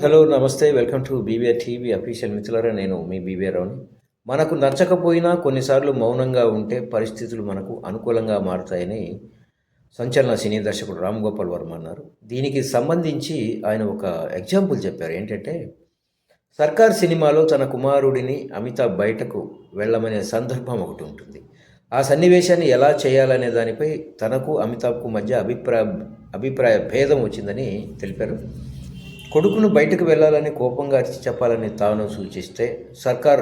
Hello నమస్తే welcome to BBR TV official మిత్రులారా నేను మీ బీబీఆర్ రావుని మనకు నచ్చకపోయినా కొన్నిసార్లు మౌనంగా ఉంటే పరిస్థితులు మనకు అనుకూలంగా మారుతాయని సంచలన సినీ దర్శకుడు రామ్ గోపాల్ వర్మ అన్నారు. దీనికి సంబంధించి ఆయన ఒక ఎగ్జాంపుల్ చెప్పారు. ఏంటంటే సర్కార్ సినిమాలో తన కుమారుడిని అమితాబ్ బయటకు వెళ్ళమనే సందర్భం ఒకటి ఉంటుంది. ఆ సన్నివేశాన్ని ఎలా చేయాలనే దానిపై తనకు అమితాబ్కు మధ్య అభిప్రాయ అభిప్రాయ భేదం వచ్చిందని తెలిపారు. కొడుకును బయటకు వెళ్ళాలని కోపంగా అరిచి చెప్పాలని తాను సూచిస్తే సర్కార్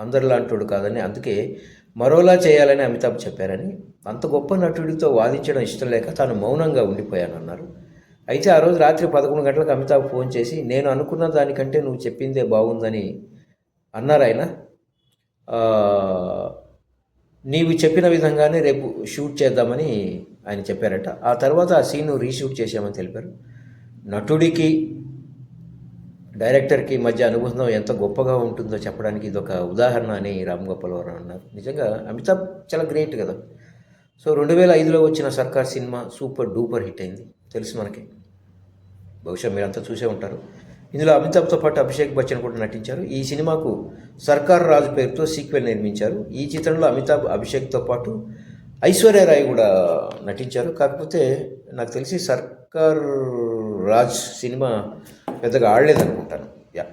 అందరిలాంటోడు కాదని అందుకే మరోలా చేయాలని అమితాబ్ చెప్పారని అంత గొప్ప నటుడితో వాదించడం ఇష్టం లేక తాను మౌనంగా ఉండిపోయానన్నారు. అయితే ఆ రోజు రాత్రి పదకొండు గంటలకు అమితాబ్ ఫోన్ చేసి నేను అనుకున్న దానికంటే నువ్వు చెప్పిందే బాగుందని అన్నారు ఆయన. నీవు చెప్పిన విధంగానే రేపు షూట్ చేద్దామని ఆయన చెప్పారట. ఆ తర్వాత ఆ సీన్ రీషూట్ చేశామని తెలిపారు. నటుడికి డైరెక్టర్కి మధ్య అనుబంధం ఎంత గొప్పగా ఉంటుందో చెప్పడానికి ఇది ఒక ఉదాహరణ అని రామ్ గోపాల్ వారు అన్నారు. నిజంగా అమితాబ్ చాలా గ్రేట్ కదా. సో రెండు వేల ఐదులో వచ్చిన సర్కార్ సినిమా సూపర్ డూపర్ హిట్ అయింది. తెలుసు మనకి. బహుశా మీరంతా చూసే ఉంటారు. ఇందులో అమితాబ్తో పాటు అభిషేక్ బచ్చన్ కూడా నటించారు. ఈ సినిమాకు సర్కార్ రాజు పేరుతో సీక్వెల్ నిర్మించారు. ఈ చిత్రంలో అమితాబ్ అభిషేక్తో పాటు ఐశ్వర్య రాయ్ కూడా నటించారు. కాకపోతే నాకు తెలిసి సర్కార్ రాజ్ సినిమా పెద్దగా ఆడలేదనుకుంటాను. యా.